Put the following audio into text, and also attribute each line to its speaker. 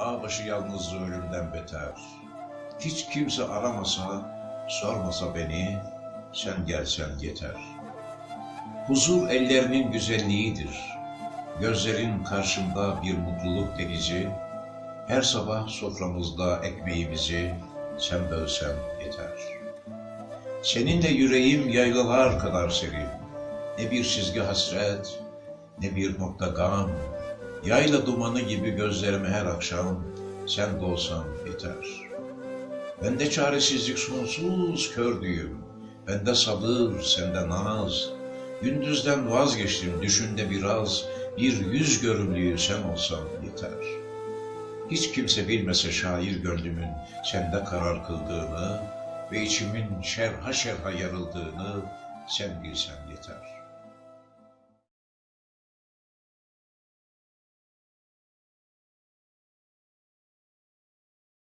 Speaker 1: Ağbaşı yalnızlığı ölümden beter. Hiç kimse aramasa, sormasa beni, sen gelsen yeter. Huzur ellerinin güzelliğidir. Gözlerin karşımda bir mutluluk denizi, her sabah soframızda ekmeğimizi sen bölsen yeter. Seninle yüreğim yaylalar kadar serin. Ne bir çizgi hasret, ne bir nokta gam. Yayla dumanı gibi gözlerime her akşam sen dolsan yeter. Bende çaresizlik sonsuz kördüğüm. Bende sabır, sende naz. Gündüzden vazgeçtim, düşünde biraz. Bir yüz görümlüğü sen olsan yeter. Hiç kimse bilmese şair gönlümün sende karar kıldığını ve içimin şerha şerha yarıldığını sen bilsen yeter.